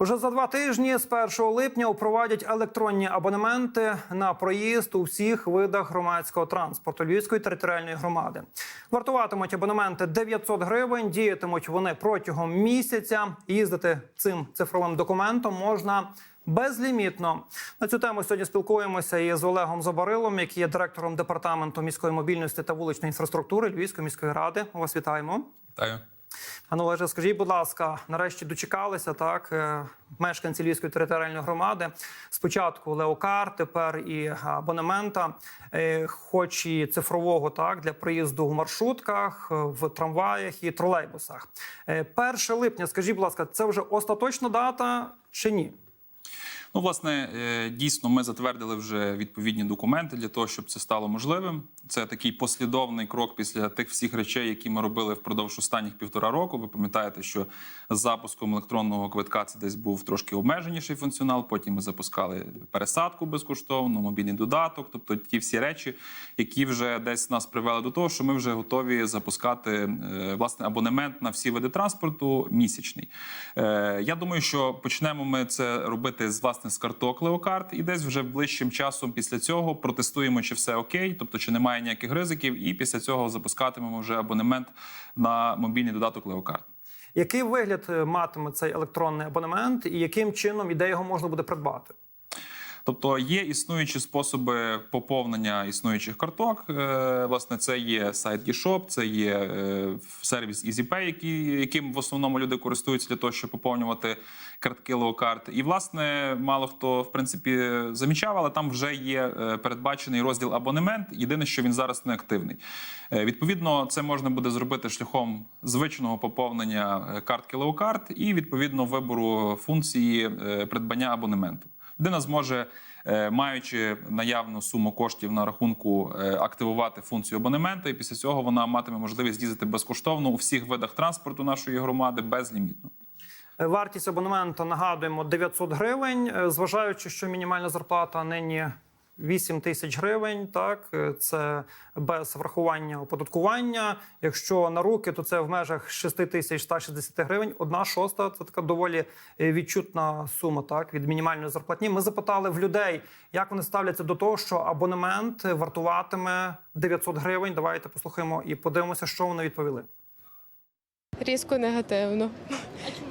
Уже за два тижні з 1 липня впровадять електронні абонементи на проїзд у всіх видах громадського транспорту Львівської територіальної громади. Вартуватимуть абонементи 900 гривень. Діятимуть вони протягом місяця. Їздити цим цифровим документом можна. Безлімітно на цю тему сьогодні спілкуємося із Олегом Забарилом, який є директором департаменту міської мобільності та вуличної інфраструктури Львівської міської ради. Вас вітаємо. Вітаю. Пане Олеже, скажіть, будь ласка, нарешті дочекалися так е, мешканці Львівської територіальної громади. Спочатку леокар, тепер і абонемента, е, хоч і цифрового, так для приїзду в маршрутках, е, в трамваях і тролейбусах. Е, 1 липня, скажіть, будь ласка, це вже остаточна дата чи ні? Ну, власне, е, дійсно, ми затвердили вже відповідні документи для того, щоб це стало можливим. Це такий послідовний крок після тих всіх речей, які ми робили впродовж останніх півтора року. Ви пам'ятаєте, що з запуском електронного квитка це десь був трошки обмеженіший функціонал. Потім ми запускали пересадку безкоштовну, мобільний додаток, тобто ті всі речі, які вже десь нас привели до того, що ми вже готові запускати е, власне абонемент на всі види транспорту місячний. Е, Я думаю, що почнемо ми це робити з власне з карток Леокарт, і десь вже ближчим часом після цього протестуємо, чи все окей, тобто чи немає ніяких ризиків, і після цього запускатимемо вже абонемент на мобільний додаток Леокарт. Який вигляд е, матиме цей електронний абонемент, і яким чином і де його можна буде придбати? Тобто є існуючі способи поповнення існуючих карток. Е, Власне, це є сайт eShop, це є е, сервіс EasyPay, який, яким в основному люди користуються для того, щоб поповнювати картки леокарт. І власне мало хто в принципі замічав, але там вже є е, передбачений розділ абонемент. Єдине, що він зараз не активний. Відповідно, це можна буде зробити шляхом звичного поповнення картки леокарт і відповідно вибору функції придбання абонементу. Людина зможе, е, маючи наявну суму коштів на рахунку, е, активувати функцію абонемента, і після цього вона матиме можливість їздити безкоштовно у всіх видах транспорту нашої громади безлімітно. Е, Вартість абонемента нагадуємо 900 гривень, зважаючи, що мінімальна зарплата нині 8 тисяч гривень. Так е, це без врахування оподаткування. Якщо на руки, то це в межах 6 тисяч 160 гривень. Одна шоста це така доволі е, відчутна сума. Так від мінімальної зарплатні. Ми запитали в людей, як вони ставляться до того, що абонемент вартуватиме 900 гривень. Давайте послухаємо і подивимося, що вони відповіли. Різко негативно.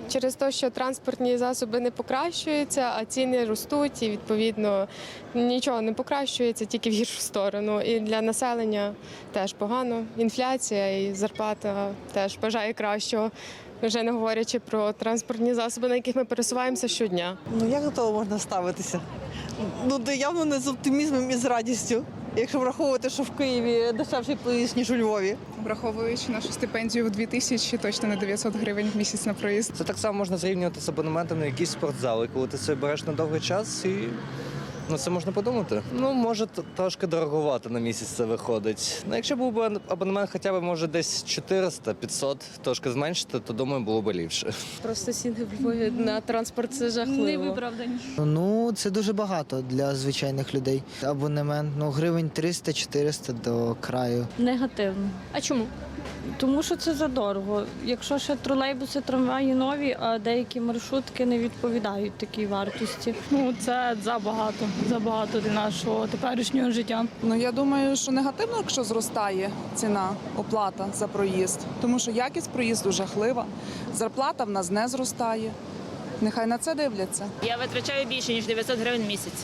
Через те, що транспортні засоби не покращуються, а ціни ростуть, і відповідно нічого не покращується, тільки в гіршу сторону. І для населення теж погано. Інфляція і зарплата теж бажає кращого. Вже не говорячи про транспортні засоби, на яких ми пересуваємося щодня. Ну як до того можна ставитися? Ну явно не з оптимізмом і з радістю. Якщо враховувати, що в Києві дешевший проїзд, ніж у Львові. Враховуючи нашу стипендію в 2000, точно не 900 гривень в місяць на проїзд. Це так само можна зрівнювати з абонементом на якісь спортзали, коли ти це береш на довгий час і на це можна подумати. Ну, може, трошки дороговато на місяць це виходить. Ну, якщо був би абонемент хоча б може десь 400-500, трошки зменшити, то думаю, було б ліпше. Просто ціни в Львові на транспорт це жахливо. Ну, це дуже багато для звичайних людей. Абонемент, ну, гривень 300-400 до краю. Негативно. А чому? Тому що це задорого. Якщо ще тролейбуси, трамваї нові, а деякі маршрутки не відповідають такій вартості. Ну, це забагато, забагато для нашого теперішнього життя. Ну я думаю, що негативно, якщо зростає ціна оплата за проїзд, тому що якість проїзду жахлива, зарплата в нас не зростає. Нехай на це дивляться. Я витрачаю більше, ніж 900 гривень в місяць.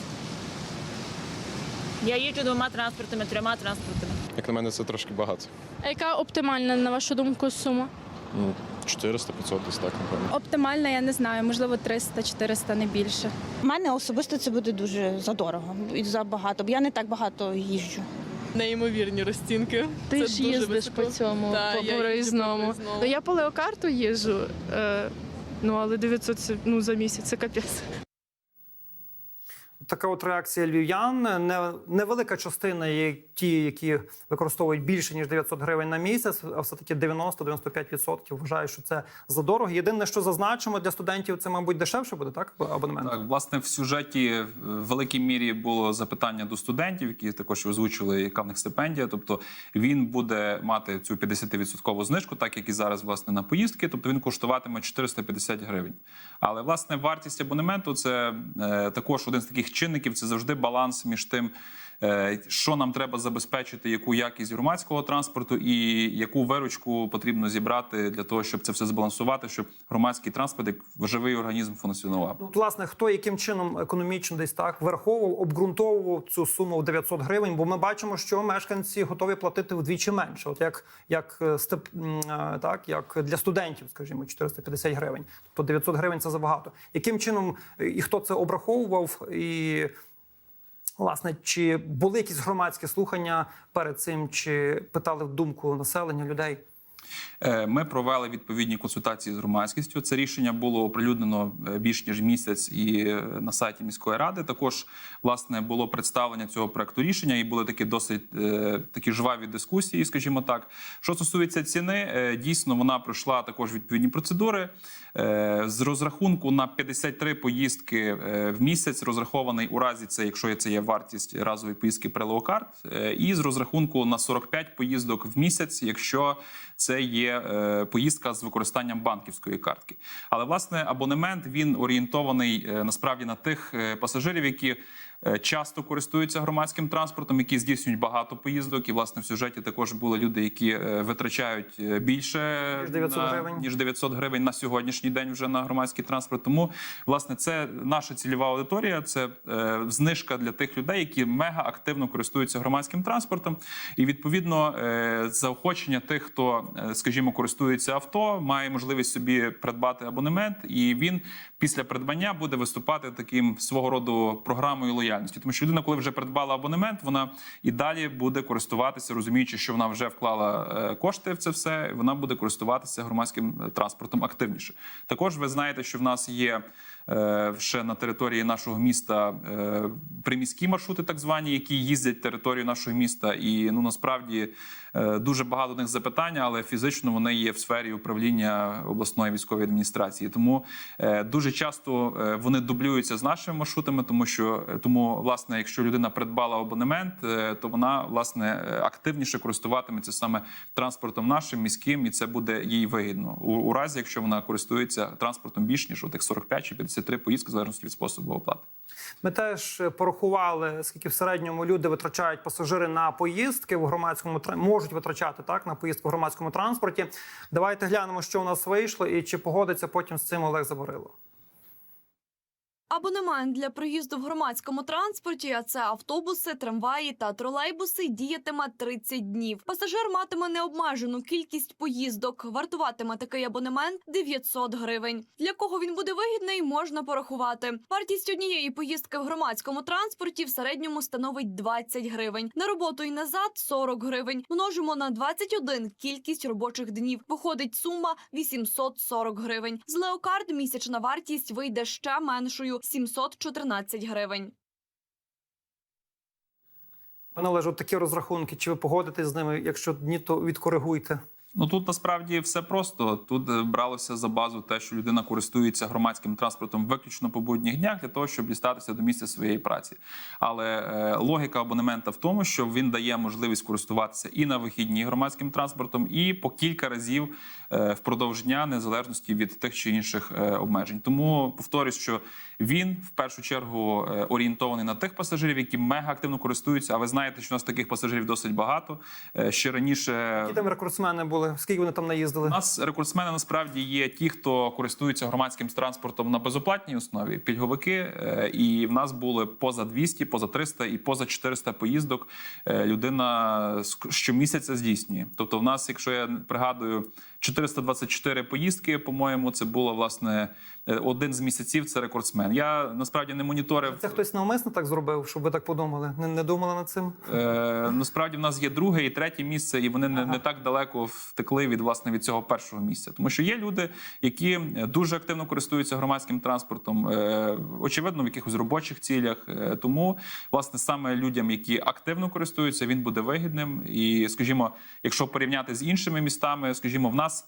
Я їжджу двома транспортами, трьома транспортами. Як на мене, це трошки багато. А яка оптимальна, на вашу думку, сума? Ну, 400-500 десь так, напевно. Оптимальна, я не знаю, можливо, 300-400, не більше. У мене особисто це буде дуже задорого і забагато, бо я не так багато їжджу. Неймовірні розцінки. Ти ж їздиш по цьому, Да, по проїзному. Ну, я по леокарту їжджу, е, ну, але 900 ну, за місяць це капець. Така от реакція львів'ян. Невелика частина є ті, які використовують більше ніж 900 гривень на місяць, а все таки 90-95% вважають, що це задорого. Єдине, що зазначимо для студентів, це мабуть дешевше буде, так абонемент. Так, власне, в сюжеті в великій мірі було запитання до студентів, які також озвучили, яка в них стипендія. Тобто він буде мати цю 50% знижку, так як і зараз власне на поїздки. Тобто він коштуватиме 450 гривень. Але власне вартість абонементу це е, також один з таких чинників. Це завжди баланс між тим. е, Що нам треба забезпечити, яку якість громадського транспорту і яку виручку потрібно зібрати для того, щоб це все збалансувати, щоб громадський транспорт як живий організм функціонував. Ну, власне, хто яким чином економічно десь так вираховував, обґрунтовував цю суму в 900 гривень, бо ми бачимо, що мешканці готові платити вдвічі менше. От як, як е, степ, е, так, як для студентів, скажімо, 450 гривень. Тобто 900 гривень це забагато. Яким чином е, і хто це обраховував, і власне, чи були якісь громадські слухання перед цим, чи питали думку населення людей? Е, Ми провели відповідні консультації з громадськістю. Це рішення було оприлюднено е, більш ніж місяць і е, на сайті міської ради. Також власне було представлення цього проекту рішення, і були такі досить такі жваві дискусії, скажімо так. Що стосується ціни, дійсно вона пройшла також відповідні процедури. З розрахунку на 53 поїздки в місяць розрахований у разі це, якщо це є вартість разової поїздки прелеокарт, і з розрахунку на 45 поїздок в місяць, якщо це є е, поїздка з використанням банківської картки. Але власне абонемент він орієнтований е, насправді на тих е, пасажирів, які часто користуються громадським транспортом, які здійснюють багато поїздок. І власне в сюжеті також були люди, які е, витрачають е, більше Ніж 900 на- гривень. ніж 900 гривень на сьогоднішній день вже на громадський транспорт. Тому власне це наша цільова аудиторія. Це е, знижка для тих людей, які мега активно користуються громадським транспортом. І відповідно е, заохочення тих, хто, е, скажімо, користується авто, має можливість собі придбати абонемент, і він після придбання буде виступати таким свого роду програмою лояльності. Тому що людина, коли вже придбала абонемент, вона і далі буде користуватися, розуміючи, що вона вже вклала е, кошти в це все. Вона буде користуватися громадським е, транспортом активніше. Також ви знаєте, що в нас є. Ще на території нашого міста е, приміські маршрути, так звані, які їздять територію нашого міста, і ну насправді е, дуже багато них запитань, але фізично вони є в сфері управління обласної військової адміністрації. Тому е, дуже часто вони дублюються з нашими маршрутами, тому що тому, власне, якщо людина придбала абонемент, то вона власне активніше користуватиметься саме транспортом нашим міським, і це буде їй вигідно у, разі, якщо вона користується транспортом більш ніж у тих 45 чи 53 поїздки, в залежності від способу оплати. Ми теж порахували, скільки в середньому люди витрачають пасажири на поїздки в громадському можуть витрачати так на поїздку в громадському транспорті. Давайте глянемо, що у нас вийшло, і чи погодиться потім з цим Олег Заборило. Абонемент для проїзду в громадському транспорті, а це автобуси, трамваї та тролейбуси, діятиме 30 днів. Пасажир матиме необмежену кількість поїздок. Вартуватиме такий абонемент 900 гривень. Для кого він буде вигідний, можна порахувати. Вартість однієї поїздки в громадському транспорті в середньому становить 20 гривень. На роботу і назад 40 гривень. Множимо на 21 кількість робочих днів. Виходить сума 840 гривень. З леокард місячна вартість вийде ще меншою 714 гривень. Пане Олеже, от такі розрахунки. Чи ви погодитесь з ними? Якщо ні, то відкоригуйте. Ну тут насправді все просто. Тут е, бралося за базу те, що людина користується громадським транспортом виключно по будніх днях для того, щоб дістатися до місця своєї праці. Але е, логіка абонемента в тому, що він дає можливість користуватися і на вихідні громадським транспортом, і по кілька разів е, впродовж дня, незалежності від тих чи інших е, обмежень. Тому повторюсь, що він в першу чергу е, орієнтований на тих пасажирів, які мега активно користуються. А ви знаєте, що у нас таких пасажирів досить багато. Е, Ще раніше Які там рекордсмени були? Скільки вони там наїздили? у нас рекордсмени насправді є ті, хто користується громадським транспортом на безоплатній основі, пільговики. е, І в нас були поза 200, поза 300 і поза 400 поїздок. е, Людина щомісяця здійснює. Тобто, в нас, якщо я пригадую, 424 поїздки. По-моєму, це було власне е, один з місяців. Це рекордсмен. Я насправді не моніторив. Це хтось навмисно так зробив, щоб ви так подумали? Не, не думали над цим? Е, насправді в нас є друге і третє місце, і вони не, не так далеко втекли від власне від цього першого місця. Тому що є люди, які дуже активно користуються громадським транспортом, е, очевидно, в якихось робочих цілях. Е, тому власне саме людям, які активно користуються, він буде вигідним. І, скажімо, якщо порівняти з іншими містами, скажімо, в нас. us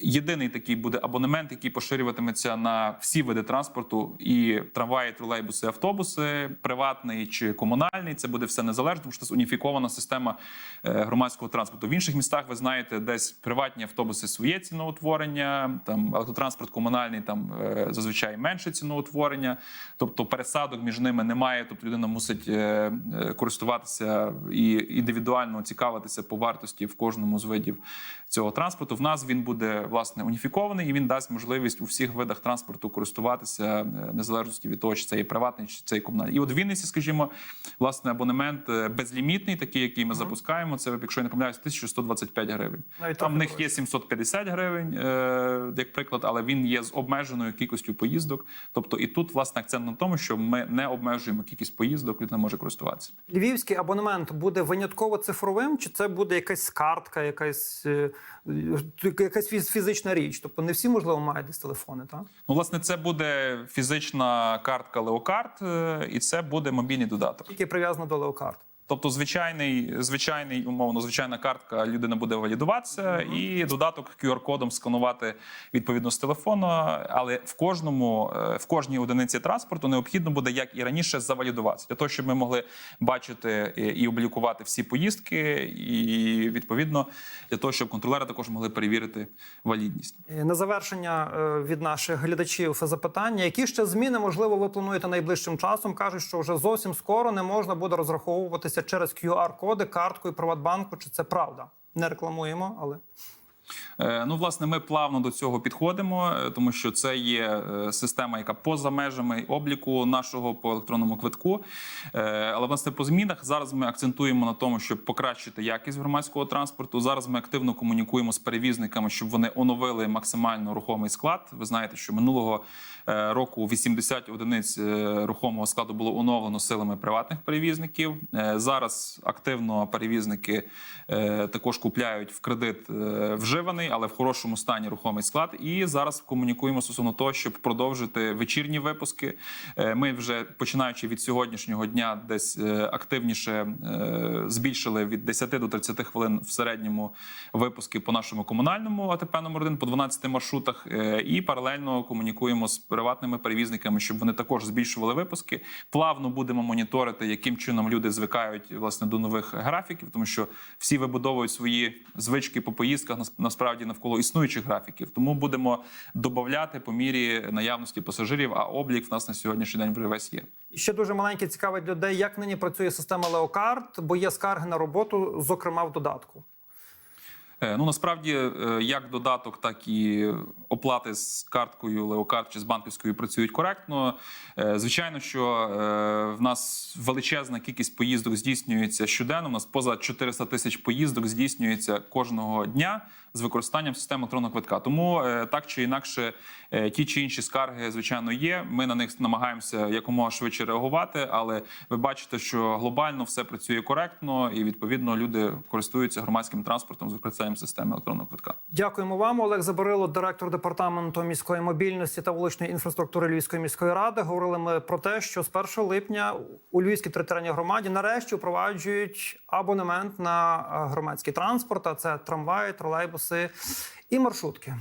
Єдиний такий буде абонемент, який поширюватиметься на всі види транспорту: і трамваї, тролейбуси, автобуси, приватний чи комунальний. Це буде все незалежно, тому що це уніфікована система е, громадського транспорту. В інших містах ви знаєте, десь приватні автобуси своє ціноутворення, там автотранспорт комунальний, там е, зазвичай менше ціноутворення, тобто пересадок між ними немає. Тобто людина мусить е, користуватися і індивідуально цікавитися по вартості в кожному з видів цього транспорту. В нас він буде власне уніфікований і він дасть можливість у всіх видах транспорту користуватися е, незалежності від того, чи це є приватний, чи це є комунальний. І от в Вінниці, скажімо, власне абонемент е, безлімітний, такий, який ми запускаємо. Це, якщо я не помиляюсь, 1125 гривень. Навіть Там в них є 750 гривень, е, як приклад, але він є з обмеженою кількістю поїздок. Тобто, і тут власне акцент на тому, що ми не обмежуємо кількість поїздок, людина може користуватися. Львівський абонемент буде винятково цифровим, чи це буде якась картка, якась, якась фізична річ? Тобто не всі, можливо, мають десь телефони, так? Ну, власне, це буде фізична картка Леокарт, е, і це буде мобільний додаток. Тільки прив'язано до леокарт. Тобто, звичайний, звичайний, умовно, звичайна картка людина буде валідуватися, і додаток QR-кодом сканувати відповідно з телефону. Але в кожному, е, в кожній одиниці транспорту необхідно буде, як і раніше, завалідуватися для того, щоб ми могли бачити і і облікувати всі поїздки, і відповідно для того, щоб контролери також могли перевірити валідність. Е, На завершення е, від наших глядачів запитання: які ще зміни можливо ви плануєте найближчим часом? кажуть, що вже зовсім скоро не можна буде розраховуватися через QR-коди, карткою Приватбанку. Чи це правда? Не рекламуємо, але Ну, власне, ми плавно до цього підходимо, е, тому що це є е, система, яка поза межами обліку нашого по електронному квитку. Е, Але власне по змінах зараз ми акцентуємо на тому, щоб покращити якість громадського транспорту. Зараз ми активно комунікуємо з перевізниками, щоб вони оновили максимально рухомий склад. Ви знаєте, що минулого е, року 80 одиниць е, рухомого складу було оновлено силами приватних перевізників. Е, Зараз активно перевізники е, також купляють в кредит е, вживаний, але в хорошому стані рухомий склад. І зараз комунікуємо стосовно того, щоб продовжити вечірні випуски. Е, Ми вже починаючи від сьогоднішнього дня, десь е, активніше е, збільшили від 10 до 30 хвилин в середньому випуски по нашому комунальному АТП номер 1 по 12 маршрутах. І паралельно комунікуємо з приватними перевізниками, щоб вони також збільшували випуски. Плавно будемо моніторити, яким чином люди звикають власне до нових графіків, тому що всі вибудовують свої звички по поїздках нас- насправді навколо існуючих графіків. Тому будемо додати по мірі наявності пасажирів. А облік в нас на сьогоднішній день вже весь є. І ще дуже маленьке цікавить людей, як нині працює система леокарт, бо є скарги на роботу, зокрема в додатку. Е, Ну насправді, е, як додаток, так і оплати з карткою Леокарт чи з банківською працюють коректно. Е, Звичайно, що в нас величезна кількість поїздок здійснюється щоденно. У нас поза 400 тисяч поїздок здійснюється кожного дня з використанням системи електронного квитка. Тому е, так чи інакше, е, ті чи інші скарги, звичайно, є. Ми на них намагаємося якомога швидше реагувати, але ви бачите, що глобально все працює коректно, і відповідно люди користуються громадським транспортом з використанням системи електронного квитка. Дякуємо вам, Олег Заборило, директор департаменту міської мобільності та вуличної інфраструктури Львівської міської ради. Говорили ми про те, що з 1 липня у Львівській територіальній громаді нарешті впроваджують абонемент на е, громадський транспорт. А це трамваї, тролейбуси автобуси і маршрутки.